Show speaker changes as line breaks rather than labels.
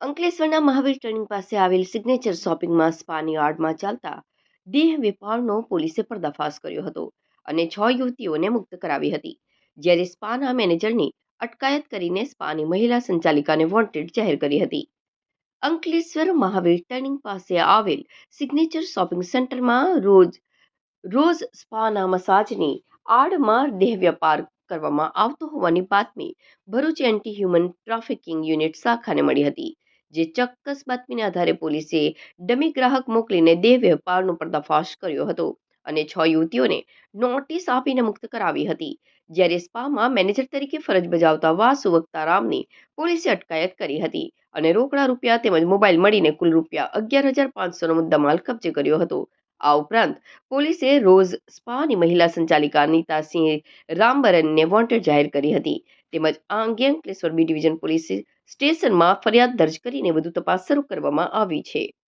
અંકલેશ્વરના મહાવીર ટર્નિંગ પાસે આવેલ સિગ્નેચર શોપિંગમાં સ્પાની આડમાં ચાલતા દેહ વેપારનો પોલીસે પર્દાફાશ કર્યો હતો અને છ યુવતીઓને મુક્ત કરાવી હતી. જ્યારે સ્પાના મેનેજરની અટકાયત કરીને સ્પાની મહિલા સંચાલિકાને વોન્ટેડ જાહેર કરી હતી. અંકલેશ્વર મહાવીર ટર્નિંગ પાસે આવેલ સિગ્નેચર શોપિંગ સેન્ટરમાં રોજ રોજ સ્પાના મસાજની આડમાં દેહ વેપાર કરવામાં આવતો હોવાની બાતમી Bharuch anti human trafficking unit શાખાને મળી હતી. જે ચોક્કસ બાતમીના આધારે પોલીસે ડમી ગ્રાહક મોકલીને દેહ વેપારનો પર્દાફાશ કર્યો હતો અને છ યુવતીઓને નોટિસ આપીને મુક્ત કરાવી હતી. જ્યારે સ્પામાં મેનેજર તરીકે ફરજ બજાવતા વાસુ વક્તારામની પોલીસે અટકાયત કરી હતી અને રોકડા રૂપિયા તેમજ મોબાઈલ મળીને કુલ રૂપિયા અગિયાર હજાર પાંચસોનો મુદ્દામાલ કબજે કર્યો હતો. આ ઉપરાંત પોલીસે રોઝ સ્પાની મહિલા સંચાલિકા નીતાસિંહ રામબરનને વોન્ટેડ જાહેર કરી હતી તેમજ આ અંગે અંકલેશ્વર બી ડિવિઝન પોલીસ સ્ટેશનમાં ફરિયાદ દર્જ કરીને વધુ તપાસ શરૂ કરવામાં આવી છે.